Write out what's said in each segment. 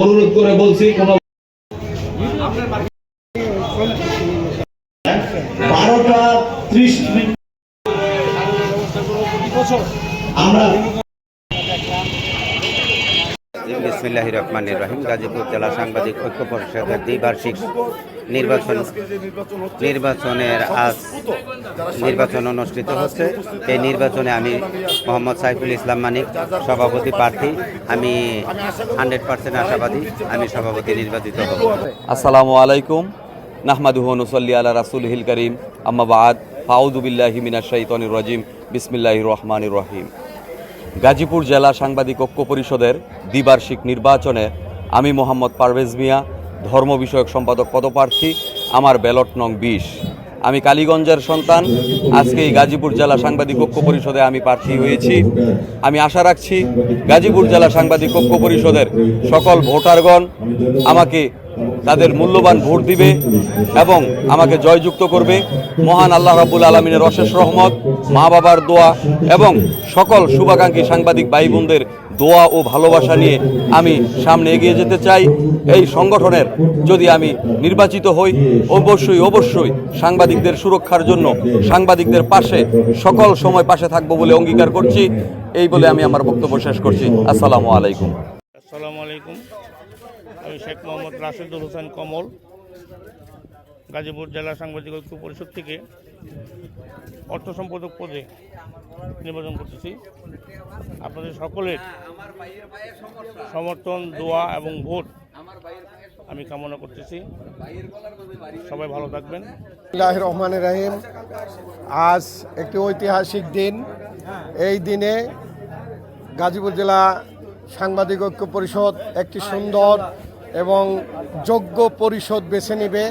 অনুরোধ করে বলছি কোন বারোটা ত্রিশ মিনিট। আমরা বিসমিল্লাহ রহমান রহিম গাজীপুর জেলা সাংবাদিক ঐক্য পরিষদের দ্বিবার্ষিক নির্বাচন নির্বাচনের আজ নির্বাচন অনুষ্ঠিত হচ্ছে। এই নির্বাচনে আমি মোহাম্মদ সাইফুল ইসলাম মানিক, সভাপতি প্রার্থী। আমি হান্ড্রেড পার্সেন্ট আশাবাদী আমি সভাপতি নির্বাচিত হব। আসসালামু আলাইকুম। নাহমাদুহু নসল্লি আলা রাসুলহিল করিম। আম্মা বাদ। ফাউদু বিল্লাহি মিনাশ শাইতানির রাজিম। বিসমিল্লাহির রহমানির রহিম। গাজীপুর জেলা সাংবাদিক ঐক্য পরিষদের দ্বিবার্ষিক নির্বাচনে আমি মোহাম্মদ পারভেজ মিয়া, ধর্ম বিষয়ক সম্পাদক পদপ্রার্থী, আমার ব্যালট নং বিশ। আমি কালীগঞ্জের সন্তান আজকে এই গাজীপুর জেলা সাংবাদিক ঐক্য পরিষদে আমি প্রার্থী হয়েছি। আমি আশা রাখছি গাজীপুর জেলা সাংবাদিক ঐক্য পরিষদের সকল ভোটারগণ আমাকে তাদের মূল্যবান ভোট দিবে এবং আমাকে জয়যুক্ত করবে। মহান আল্লাহ রাবুল আলমিনের অশেষ রহমত। মা বাবার দোয়া এবং সকল শুভাকাঙ্ক্ষী সাংবাদিক ভাই বোনদের দোয়া ও ভালোবাসা নিয়ে আমি সামনে এগিয়ে যেতে চাই। এই সংগঠনের যদি আমি নির্বাচিত হই, অবশ্যই অবশ্যই সাংবাদিকদের সুরক্ষার জন্য সাংবাদিকদের পাশে, সকল সময় পাশে থাকব বলে অঙ্গীকার করছি। এই বলে আমি আমার বক্তব্য শেষ করছি। আসসালামু আলাইকুম। আসসালামু আলাইকুম। আমি শেখ মোহাম্মদ রাশেদুল হোসেন কমল। গাজীপুর জেলা সাংবাদিক ঐক্য পরিষদ থেকে অর্থ সম্পাদক পদে নির্বাচন করতেছি। আপনাদের সকলের সমর্থন, দোয়া এবং ভোট আমি কামনা করতেছি। সবাই ভালো থাকবেন। রহমান রাহিম। আজ একটি ঐতিহাসিক দিন। এই দিনে গাজীপুর জেলা সাংবাদিক ঐক্য পরিষদ একটি সুন্দর এবং যোগ্য পরিষদ বেছে নেবে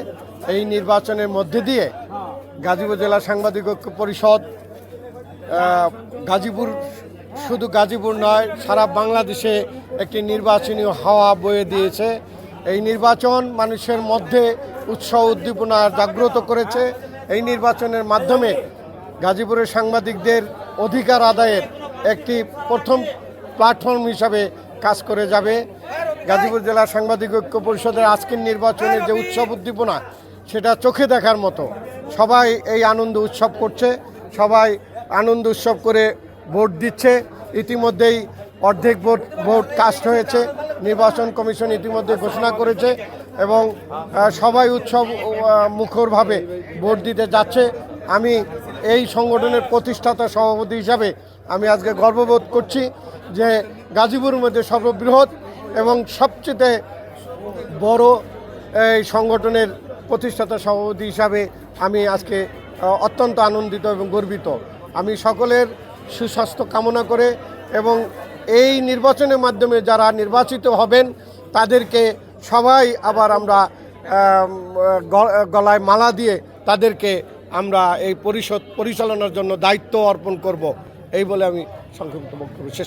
এই নির্বাচনের মধ্যে দিয়ে গাজীপুর জেলা সাংবাদিক ঐক্য পরিষদ গাজীপুর শুধু গাজীপুর নয়, সারা বাংলাদেশে একটি নির্বাচনী হাওয়া বয়ে দিয়েছে। এই নির্বাচন মানুষের মধ্যে উৎসাহ, উদ্দীপনা জাগ্রত করেছে। এই নির্বাচনের মাধ্যমে গাজীপুরের সাংবাদিকদের অধিকার আদায়ের একটি প্রথম প্ল্যাটফর্ম হিসাবে কাজ করে যাবে। গাজীপুর জেলা সাংবাদিক ঐক্য পরিষদের আজকের নির্বাচনের যে উৎসব উদ্দীপনা, সেটা চোখে দেখার মতো। সবাই এই আনন্দ উৎসব করছে, সবাই আনন্দ উৎসব করে ভোট দিচ্ছে। ইতিমধ্যেই অর্ধেক ভোট ভোট কাস্ট হয়েছে। নির্বাচন কমিশন ইতিমধ্যে ঘোষণা করেছে এবং সবাই উৎসব মুখরভাবে ভোট দিতে যাচ্ছে। আমি এই সংগঠনের প্রতিষ্ঠাতা সভাপতি হিসাবে আমি আজকে গর্ববোধ করছি যে গাজীপুরের মধ্যে সর্ববৃহৎ এবং সবচেয়ে বড় এই সংগঠনের প্রতিষ্ঠাতা সভাপতি হিসাবে আমি আজকে অত্যন্ত আনন্দিত এবং গর্বিত। আমি সকলের সুস্বাস্থ্য কামনা করে এবং এই নির্বাচনের মাধ্যমে যারা নির্বাচিত হবেন, তাদেরকে সবাই আবার আমরা গলায় মালা দিয়ে তাদেরকে আমরা এই পরিষদ পরিচালনার জন্য দায়িত্ব অর্পণ করব। এই বলে আমি সংক্ষিপ্ত বক্তব্য শেষ